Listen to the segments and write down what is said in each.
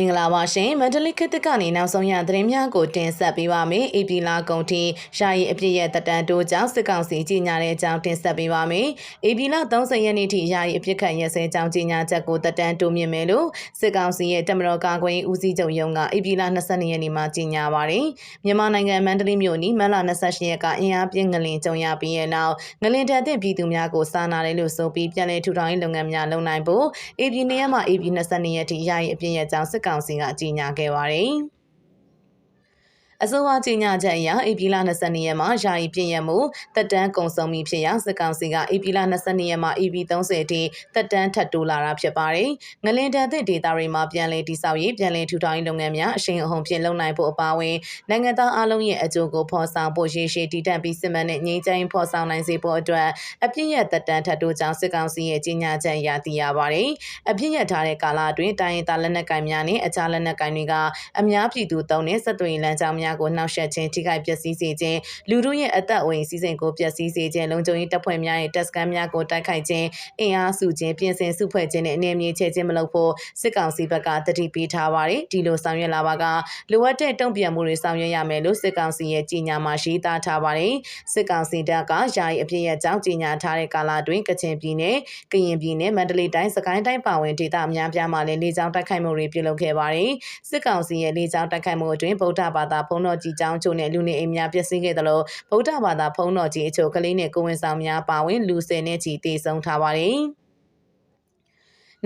မင်္ဂလာပါရှင်မန္တလေးခေတ်သစ်ကနေနောက်ဆုံးရသတင်းများကိုတင်ဆက်ပေးပါမယ်။ AP လာကုန်တီယာယီအပြည့်ရဲ့တက်တန်တိုးကြောင့်စစ်ကောင်စီကြီးညာတဲ့အကြောင်းတင်ဆက်ပေးပါမယ်။ AP လာ30ရက်နေ့ထိယာယီအပြည့်ခတ်ရက်စဲကြောင်းကြီးညာချက်ကိုတက်တန်တိုးမြင့်မယ်လို့စစ်ကောင်စီရဲ့တမတော်ကာကွယ်ဦးစီးချုပ်ရုံးက AP လာ22ရက်နေ့မှာကြီးညာပါတယ်။မြန်မာနိုင်ငံမန္တလေးမြို့နီမန်လာ28ရက်ကအင်အားပြင်းငလင်ကြုံရပြီးရဲ့နောက်ငလင်တက်တဲ့ပြည်သူများကိုစာနာတယ်လို့ဆိုပြီးပြည်내ထူထောင်ရေးလုပ်ငန်းများလုပ်နိုင်ဖို့ AP နေရာမှာ AP 22ရက်ထိယာယီအပြည့်ရဲ့ကြောင်းစစ်ကောင်စီကကြီးညာခဲ့ပါတယ်။ အစိုးရကြီးညာချက်အရဧပြီလ22ရက်မှာယာယီပြည်ရမှုတက်တန်းကုံဆုံးပြီဖြစ်ရာစစ်ကောင်စီကဧပြီလ22ရက်မှာ EB 30အထိတက်တန်းထပ်တိုးလာတာဖြစ်ပါတယ်။ငလင်တန်သစ်ဒေတာတွေမှာပြန်လည်တည်ဆောက်ရေးပြန်လည်ထူထောင်ရေးလုပ်ငန်းများအရှိန်အဟုန်ဖြင့်လုပ်နိုင်ဖို့အပါအဝင်နိုင်ငံသားအလုံးရဲ့အကျိုးကိုဖော်ဆောင်ဖို့ရည်ရှိတည်တံ့ပြီးစစ်မှန်တဲ့ငြိမ်းချမ်းဖော်ဆောင်နိုင်စေဖို့အတွက်အပြည့်ရတက်တန်းထပ်တိုးကြောင်းစစ်ကောင်စီရဲ့ကြီးညာချက်ရသိရပါတယ်။အပြည့်ရထားတဲ့ကာလအတွင်းတိုင်းရင်းသားလက်နက်ကိုင်များနဲ့အခြားလက်နက်ကိုင်တွေကအများပြည်သူတုံးတဲ့စစ်သွေးလမ်းကြောင်းများကိုနှောက်ယှက်ခြင်းထိခိုက်ပျက်စီးစေခြင်းလူတို့ရဲ့အသက်အဝင်စီစဉ်ကိုပျက်စီးစေခြင်းလုံခြုံရေးတပ်ဖွဲ့များရဲ့တပ်စခန်းများကိုတိုက်ခိုက်ခြင်းအင်အားစုခြင်းပြင်ဆင်စုဖွဲ့ခြင်းနဲ့အနေမြေချဲခြင်းမလုပ်ဖို့စစ်ကောင်စီဘက်ကတတိပေးထားပါတယ်ဒီလိုဆောင်ရွက်လာပါကလိုအပ်တဲ့တုံ့ပြန်မှုတွေဆောင်ရွက်ရမယ်လို့စစ်ကောင်စီရဲ့ကြီးညာမှာရှိသားထားပါတယ်စစ်ကောင်စီတပ်ကယာယီအပြည့်ရဲ့ကြောင်းကြီးညာထားတဲ့ကာလအတွင်းကချင်ပြည်နယ်ကရင်ပြည်နယ်မန္တလေးတိုင်းစကိုင်းတိုင်းပါဝင်ဒေသအများပြားမှာလည်းလေကြောင်းတိုက်ခိုက်မှုတွေပြုလုပ်ခဲ့ပါတယ်စစ်ကောင်စီရဲ့လေကြောင်းတိုက်ခိုက်မှုအတွင်းဗုဒ္ဓဘာသာဘုံတော်ကြီးကျောင်းချို့နဲ့လူနေအိမ်များပျက်စီးခဲ့သလိုဗုဒ္ဓဘာသာဘုံတော်ကြီးအချို့ကလေးနဲ့ကိုဝင်ဆောင်များပါဝင်လူဆယ်နဲ့ချီတေဆုံးထားပါတယ်။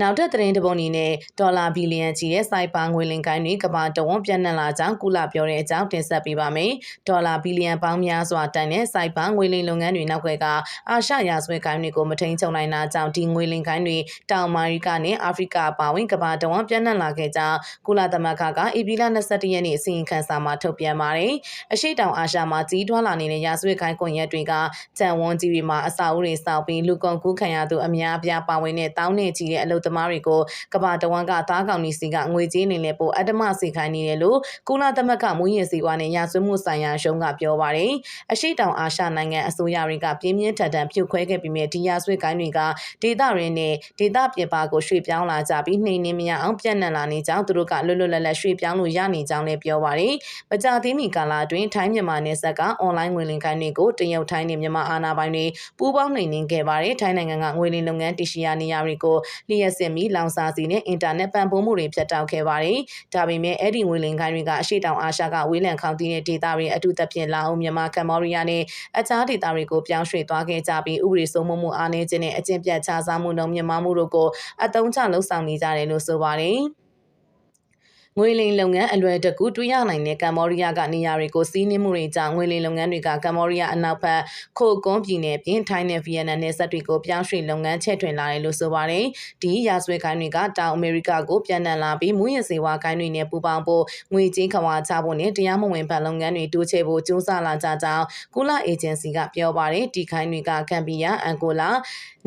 နောက်ထပ်သတင်းတပုတ်အနေနဲ့ဒေါ်လာဘီလီယံကြီးရဲ့စိုက်ပါငွေလင်ကိုင်းတွေကဘာတဝန်းပြန့်နှံ့လာကြောင်းကုလပြောတဲ့အကြောင်းတင်ဆက်ပေးပါမယ်။ဒေါ်လာဘီလီယံပေါင်းများစွာတန်တဲ့စိုက်ပါငွေလင်လုပ်ငန်းတွေနောက်ွယ်ကအာရှရာဇဝတ်ကိုင်းတွေကိုမထိန်ချုပ်နိုင်တာကြောင့်ဒီငွေလင်ကိုင်းတွေတောင်မာရီကနဲ့အာဖရိကပါဝင်ကဘာတဝန်းပြန့်နှံ့လာခဲ့ကြောင်းကုလသမဂ္ဂကဧပြီလ22ရက်နေ့အစီရင်ခံစာမှာထုတ်ပြန်ပါတယ်။အရှိတောင်အာရှမှာကြီးထွားလာနေတဲ့ရာဇဝတ်ကိုင်းကွန်ရက်တွေကကြံဝန်းကြီးတွေမှာအစာအုပ်တွေစောက်ပြီးလူကုန်ကူးခံရသူအများအပြားပါဝင်တဲ့တောင်းနဲ့ကြီးတဲ့အလုပ်သမားတွေကိုကဘာတဝန်းကသားကောင်ကြီးစီကငွေကြေးနေလဲပို့အတ္တမစီခိုင်းနေတယ်လို့ကုလသမဂ္ဂမူရင်းစီဝါနဲ့ရာဇဝတ်မှုဆိုင်ရာရုံးကပြောပါတယ်။အရှိတောင်အာရှနိုင်ငံအစိုးရတွေကပြင်းပြင်းထန်ထန်ဖြုတ်ခွဲခဲ့ပြီးမြဲဒီရာဇဝတ်ကိုင်းတွေကဒေသရင်းနဲ့ဒေသပြင်ပကိုရွှေ့ပြောင်းလာကြပြီးနှိမ်နှင်းမရအောင်ပြန့်နှံ့လာနေကြောင်းသူတို့ကလွတ်လွတ်လပ်လပ်ရွှေ့ပြောင်းလို့ရနေကြောင်းလည်းပြောပါတယ်။မကြာသေးမီကာလအတွင်းထိုင်းမြန်မာနယ်စပ်ကအွန်လိုင်းငွေလင်ကိုင်းတွေကိုတရုတ်ထိုင်းနဲ့မြန်မာအာဏာပိုင်တွေပူးပေါင်းနှိမ်နှင်းခဲ့ပါတယ်။ထိုင်းနိုင်ငံကငွေလင်လုပ်ငန်းတရှိယာနေရာတွေကိုလျှက်စစ်မီလောင်စာစီနဲ့အင်တာနက်ပံ့ပိုးမှုတွေဖြတ်တောက်ခဲ့ပါတယ်။ဒါပေမဲ့အဲ့ဒီငွေလင်ကိုင်းတွေကအရှိတောင်အာရှကဝေးလံခေါင်တီးတဲ့ဒေသတွေအထူးသဖြင့်လာအိုမြန်မာကမ္ဘောဒီးယားနဲ့အခြားဒေသတွေကိုပြောင်းရွှေ့သွားခဲ့ကြပြီးဥပဒေစိုးမိုးမှုအားနည်းခြင်းနဲ့အကျင့်ပြတ်ခြားစားမှုနှုန်းမြင့်မားမှုတို့ကိုအသုံးချလှုံ့ဆော်နေကြတယ်လို့ဆိုပါတယ်။ ငွေလိမ်လုပ်ငန်းအလွယ်တကူတွေ့ရနိုင်တဲ့ကမ္ဘောဒီးယားကနေရာတွေကိုစီးနှင်းမှုတွေကြောင့်ငွေလိမ်လုပ်ငန်းတွေကကမ္ဘောဒီးယားအနောက်ဘက်ခိုကွန်းပြည်နယ်ပြင်ထိုင်းနဲ့ဗီယက်နမ်နယ်စပ်တွေကိုပြောင်းရွှေ့လုပ်ငန်းချဲ့ထွင်လာတယ်လို့ဆိုပါတယ်။ဒီရာဇဝတ်ခိုင်းတွေကတောင်အမေရိကကိုပြန်နှံလာပြီးမူရစေဝါခိုင်းတွေနဲ့ပူးပေါင်းဖို့ငွေကြေးခွာချဖို့နဲ့တရားမဝင်ဗန်လုပ်ငန်းတွေတိုးချဲ့ဖို့ကြိုးစားလာကြကြောင်းကုလအေဂျင်စီကပြောပါတယ်။ဒီခိုင်းတွေကကမ်ဘီယာအန်ဂိုလာ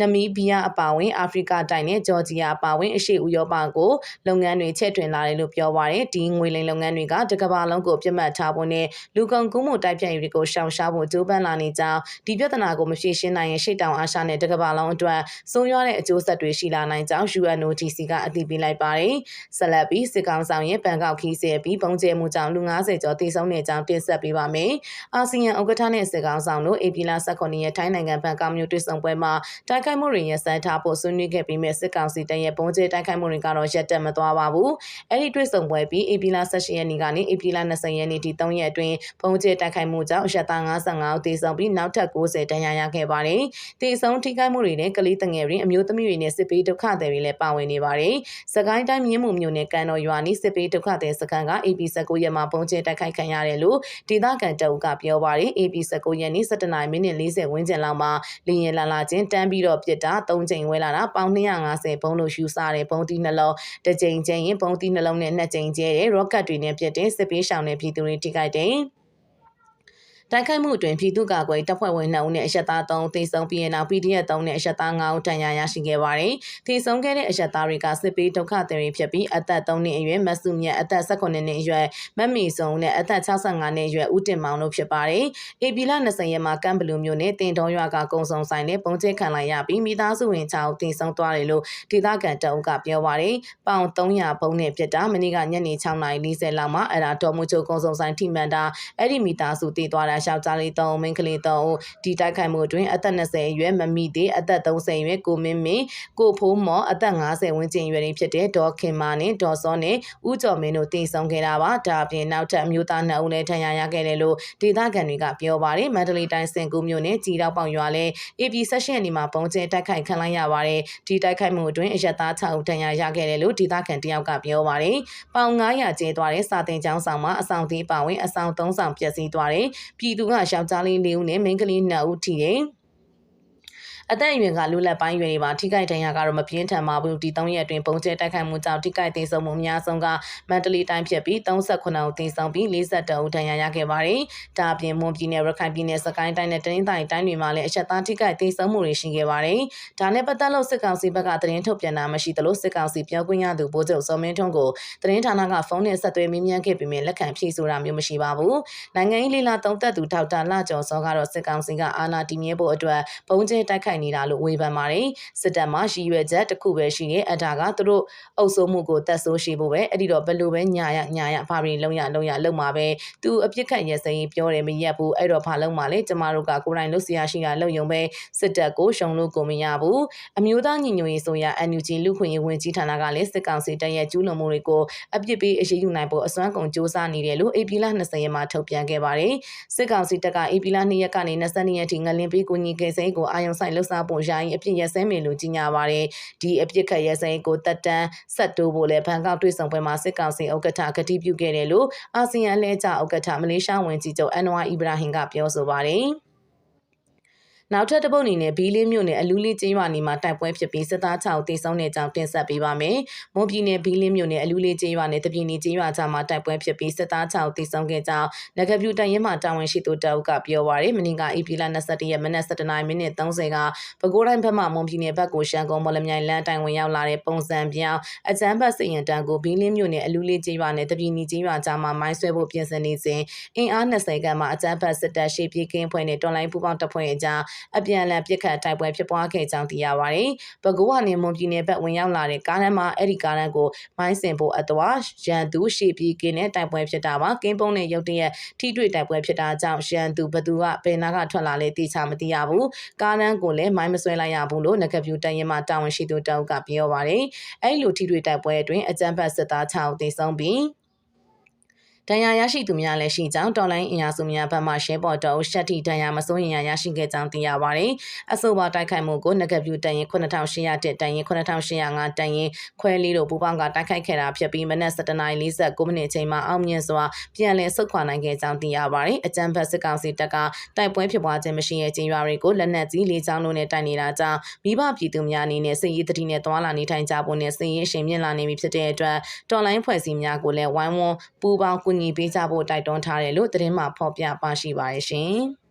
နမီးဘီးယားအပါအဝင်အာဖရိကတိုင်းနဲ့ဂျော်ဂျီယာအပါအဝင်အရှေ့ဥရောပကိုလုပ်ငန်းတွေချဲ့ထွင်လာတယ်လို့ပြောပါတယ်။ဒီငွေလိမ်လုပ်ငန်းတွေကတကဘာလုံးကိုပြတ်မှတ်ထားဖို့နဲ့လူကုန်ကူးမှုတိုက်ဖြတ်ရေးတွေကိုရှောင်ရှားဖို့ကြိုးပမ်းလာနေကြောင်းဒီပြဿနာကိုမဖြေရှင်းနိုင်ရင်ရှေ့တောင်အာရှနဲ့တကဘာလုံးအတွက်ဆုံးရွားတဲ့အကျိုးဆက်တွေရှိလာနိုင်ကြောင်း UNODC ကအသိပေးလိုက်ပါတယ်။ဆက်လက်ပြီးစစ်ကောင်ဆောင်ရဲ့ပန်ကောက်ခီးဆဲပြီးပုံကျဲမှုကြောင့်လူ90ကျော်တိဆုံးနေကြောင်းတင်ဆက်ပေးပါမယ်။အာဆီယံဥက္ကဋ္ဌနဲ့စစ်ကောင်ဆောင်တို့အေပီလာ18ရက်ထိုင်းနိုင်ငံဘန်ကောက်မြို့တွေ့ဆုံပွဲမှာတိုက်ခိုက်မှုတွေရစမ်းထားဖို့ဆွေးနွေးခဲ့ပြီးမြစစ်ကောင်စီတရဲ့ပုံကျဲတိုက်ခိုက်မှုတွေကတော့ရပ်တက်မသွားပါဘူး။အဲ့ဒီတွေ့ဆုံင့်ပွဲပြီးဧပြီလ18ရက်နေ့ကနေဧပြီလ20ရက်နေ့ထိ3ရက်အတွင်းဖုံးကျဲတိုက်ခိုက်မှုကြောင့်အရက်သား55ဦးသေဆုံးပြီးနောက်ထပ်90ဒဏ်ရာရခဲ့ပါတယ်။သေဆုံးထိခိုက်မှုတွေနဲ့ကလေးတငယ်တွေအမျိုးသမီးတွေနဲ့စစ်ပေးဒုက္ခသည်တွေလည်းပါဝင်နေပါတယ်။စကိုင်းတိုင်းမြင်းမှုမြို့နယ်ကန်တော်ရွာနီးစစ်ပေးဒုက္ခသည်စခန်းကဧပြီ19ရက်မှာဖုံးကျဲတိုက်ခိုက်ခံရတယ်လို့ဒေသခံတအုပ်ကပြောပါတယ်။ AP 19ရက်နေ့17နာရီမိနစ်40ဝန်းကျင်လောက်မှာလင်းရလာလာချင်းတန်းပြီးတော့ပြစ်တာ3ချိန်ဝဲလာတာပေါင်း250ဘုံလို့ယူဆတဲ့ဘုံတီနှလုံးတစ်ချိန်ချင်းရင်ဘုံတီနှလုံးနဲ့2ကြိမ်ကျဲတဲ့ရော့ကတ်တွေနဲ့ပစ်တဲ့စစ်ပေးရှောင်တဲ့ပြည်သူတွေထိခိုက်တယ်။ တိုက်ခိုက်မှုအတွင်းပြည်သူ့ကာကွယ်တပ်ဖွဲ့ဝင်2ဦးနဲ့အရက်သား3ဦးသေဆုံးပြီးတဲ့နောက် PDF 3နဲ့အရက်သား9ဦးတန်ရာရရှိခဲ့ပါတယ်။သေဆုံးခဲ့တဲ့အရက်သားတွေကစစ်ပေးဒုက္ခသည်တွေဖြစ်ပြီးအသက်3နှစ်အရွယ်မဆုမြတ်အသက်18နှစ်အရွယ်မတ်မီစုံနဲ့အသက်65နှစ်အရွယ်ဦးတင်မောင်တို့ဖြစ်ပါတယ်။ AP လ20ရက်မှာကမ်ဘလူမျိုးနဲ့တင်တော်ရွာကကုံစုံဆိုင်နဲ့ပုံကျဲခံလိုက်ရပြီးမိသားစုဝင်6ဦးသေဆုံးသွားတယ်လို့ဒေသခံတအုပ်ကပြောပါတယ်။ပေါင်300ဘုံနဲ့ပြစ်တာမနေ့ကညနေ6:40လောက်မှာအဲ့ဒါတော်မူချိုကုံစုံဆိုင်ထိမှန်တာအဲ့ဒီမိသားစုတည်သွားတာယောက်ျားလေး3ဦးမိန်းကလေး3ဦးဒီတိုက်ခိုက်မှုအတွင်းအသက်20အရွယ်မမိသေးအသက်30အရွယ်ကိုမင်းမင်းကိုဖိုးမော်အသက်50ဝန်းကျင်အရွယ်တွေဖြစ်တဲ့ဒေါ်ခင်မာနဲ့ဒေါ်စောနဲ့ဦးကျော်မင်းတို့တည်ဆုံခဲ့တာပါဒါအပြင်နောက်ထပ်အမျိုးသား2ဦးလည်းထဏ်ရာရခဲ့တယ်လို့ဒေသခံတွေကပြောပါတယ်မန္တလေးတိုင်းစင်ကူးမြို့နယ်ကြီးတောက်ပေါင်ရွာလည်း AP 16ရက်နေ့မှာပုံကျဲတိုက်ခိုက်ခံလိုက်ရပါတယ်ဒီတိုက်ခိုက်မှုအတွင်းအရက်သား6ဦးထဏ်ရာရခဲ့တယ်လို့ဒေသခံတယောက်ကပြောပါတယ်ပေါင်900ကျဲသွားတဲ့စာတင်ကျောင်းဆောင်မှာအဆောင်သေးပါဝင်အဆောင်3ဆောင်ပျက်စီးသွားတယ်ပြည်သူကယောက်ျားလေး4ဦးနဲ့မိန်းကလေး2ဦးထိတယ် အသက်အရွယ်ကလူလက်ပိုင်းရွယ်တွေပါထိခိုက်ဒဏ်ရာကတော့မပြင်းထန်ပါဘူးဒီ3ရက်အတွင်းပုံကျဲတိုက်ခိုက်မှုကြောင့်ထိခိုက်သေးဆုံးမှုအများဆုံးကမန္တလေးတိုင်းဖြစ်ပြီး38ဦးသေဆုံးပြီး42ဦးဒဏ်ရာရခဲ့ပါတယ်ဒါအပြင်မွန်ပြည်နယ်ရခိုင်ပြည်နယ်စကိုင်းတိုင်းနဲ့တနင်္သာရီတိုင်းတွေမှာလည်းအချက်သားထိခိုက်သေဆုံးမှုတွေရှိခဲ့ပါတယ်ဒါနဲ့ပတ်သက်လို့စစ်ကောင်စီဘက်ကသတင်းထုတ်ပြန်တာမရှိသလိုစစ်ကောင်စီပြောခွင့်ရသူဗိုလ်ချုပ်စောမင်းထွန်းကိုသတင်းဌာနကဖုန်းနဲ့ဆက်သွယ်မေးမြန်းခဲ့ပေမဲ့လက်ခံဖြေဆိုတာမျိုးမရှိပါဘူးနိုင်ငံရေးလေးလာသုံးသက်သူဒေါက်တာလကျော်စောကတော့စစ်ကောင်စီကအာဏာတည်မြဲဖို့အတွက်ပုံကျဲတိုက်ခိုက်နေတာလို့ဝေဖန်ပါတယ်စစ်တပ်မှရည်ရွယ်ချက်တစ်ခုပဲရှိနေအတာကသူတို့အုပ်စိုးမှုကိုတက်ဆိုးရှိဖို့ပဲအဲ့ဒီတော့ဘယ်လိုပဲညာရညာရဘာပြီးလုံရလုံရလုံမှာပဲသူအပြစ်ခတ်ရစရင်ပြောတယ်မရက်ဘူးအဲ့တော့ဘာလုံမှာလဲကျမတို့ကကိုယ်တိုင်လုပ်စရာရှိတာလုံယုံပဲစစ်တပ်ကိုရှုံလို့ကိုမရဘူးအမျိုးသားညီညွတ်ရေးဆိုရ NUG လူခွင့်ရေးဝန်ကြီးဌာနကလည်းစစ်ကောင်စီတပ်ရဲ့ကျူးလွန်မှုတွေကိုအပြစ်ပေးအရေးယူနိုင်ဖို့အစွမ်းကုန်စ조사နေတယ်လို့ AP လ20ရက်မှာထုတ်ပြန်ခဲ့ပါတယ်စစ်ကောင်စီတပ်က AP လ2ရက်ကနေ22ရက်ထိငလင်ပေးကူညီခဲ့စိန်ကိုအာယုံဆိုင်လှုပ်ရှားပုံယာယီအပြစ်ရက်စဲမယ်လို့ကြီးညာပါတယ်ဒီအပြစ်ခတ်ရက်စဲကိုတက်တန်းဆက်တိုးဖို့လည်းဘန်ကောက်တွေ့ဆုံပွဲမှာစစ်ကောင်စီဥက္ကဋ္ဌကတိပြုခဲ့တယ်လို့အာဆီယံလဲကျဥက္ကဋ္ဌမလေးရှားဝန်ကြီးချုပ်အန်နဝါအီဘရာဟင်ကပြောဆိုပါတယ် နောက်ထပ်တစ်ပုတ်အနေနဲ့ဘီလေးမြို့နယ်အလူးလေးကျေးရွာနေမှာတိုက်ပွဲဖြစ်ပြီးစစ်သား6ဦးသေဆုံးတဲ့အကြောင်းတင်ဆက်ပေးပါမယ်။မွန်ပြည်နယ်ဘီလေးမြို့နယ်အလူးလေးကျေးရွာနဲ့တပြင်းနီကျေးရွာကြားမှာတိုက်ပွဲဖြစ်ပြီးစစ်သား6ဦးသေဆုံးခဲ့ကြောင်းနဂပြူတိုင်ရင်မှတာဝန်ရှိသူတအုပ်ကပြောပါရယ်။မင်းကအေပီလာ21ရက်မနက်7:30မိနစ်30ကပဲခူးတိုင်းဘက်မှမွန်ပြည်နယ်ဘက်ကိုရှမ်းကုန်းမော်လမြိုင်လမ်းတိုင်ဝင်ရောက်လာတဲ့ပုံစံပြောင်းအကြမ်းဖက်စစ်ရင်တန်းကိုဘီလေးမြို့နယ်အလူးလေးကျေးရွာနဲ့တပြင်းနီကျေးရွာကြားမှာမိုင်းဆွဲဖို့ပြင်ဆင်နေစဉ်အင်အား20ခန့်မှအကြမ်းဖက်စစ်တပ်ရှေ့ပြေးကင်းဖွဲ့နဲ့တွန်လိုင်းပူပေါင်းတပ်ဖွဲ့အကြားအပြန်အလှန်ပစ်ခတ်တိုက်ပွဲဖြစ်ပွားခဲ့ကြောင်းသိရပါတယ်။ပဲခူးကနေမွန်ပြည်နယ်ဘက်ဝင်ရောက်လာတဲ့ကားလမ်းမှာအဲ့ဒီကားလမ်းကိုမိုင်းစင်ဖို့အသွားရန်သူရှေ့ပြေးကင်းနဲ့တိုက်ပွဲဖြစ်တာပါ။ကင်းပုံးနဲ့ရုတ်တရက်ထိတွေ့တိုက်ပွဲဖြစ်တာကြောင့်ရန်သူဘသူကဘယ်နာကထွက်လာလဲသိချမသိရဘူး။ကားလမ်းကိုလည်းမိုင်းမဆွဲလိုက်ရဘူးလို့ငကပြူတန်ရင်မှတာဝန်ရှိသူတောက်ကပြောပါတယ်။အဲ့လိုထိတွေ့တိုက်ပွဲအတွင်းအကြမ်းဖက်စစ်သား6ဦးသေဆုံးပြီး ဒဏ်ရာရရှိသူများလည်းရှိကြောင်းတော်လိုင်းအင်အားစုများဘက်မှရှင်းပေါ်တော့ရှက်တီဒဏ်ရာမစိုးရင်ရရှိခဲ့ကြောင်းသိရပါတယ်။အဆိုပါတိုက်ခိုက်မှုကိုငကပြူတန်ရင်9800တက်တန်ရင်9805တန်ရင်ခွဲလေးတို့ပူပေါင်းကတိုက်ခိုက်ခဲ့တာဖြစ်ပြီးမနက်7:49မိနစ်ချိန်မှာအောင်မြင်စွာပြန်လည်ဆုတ်ခွာနိုင်ခဲ့ကြောင်းသိရပါတယ်။အကြံဖက်စစ်ကောင်စီတပ်ကတိုက်ပွဲဖြစ်ပွားခြင်းမရှိတဲ့ကျင်းရွာတွေကိုလက်နက်ကြီးလေးချောင်းတို့နဲ့တိုက်နေတာကြောင့်မိဘပြည်သူများအနေနဲ့စစ်ရေးတတိနဲ့သွာလာနေထိုင်ကြဖို့နဲ့စစ်ရေးရှင်မြင့်လာနေပြီဖြစ်တဲ့အတွက်တော်လိုင်းဖွဲ့စည်းများကိုလည်းဝိုင်းဝန်းပူးပေါင်းကူညီပေးကြဖို့တိုက်တွန်းထားတယ်လို့သတင်းမှဖော်ပြပါရှိပါတယ်ရှင်။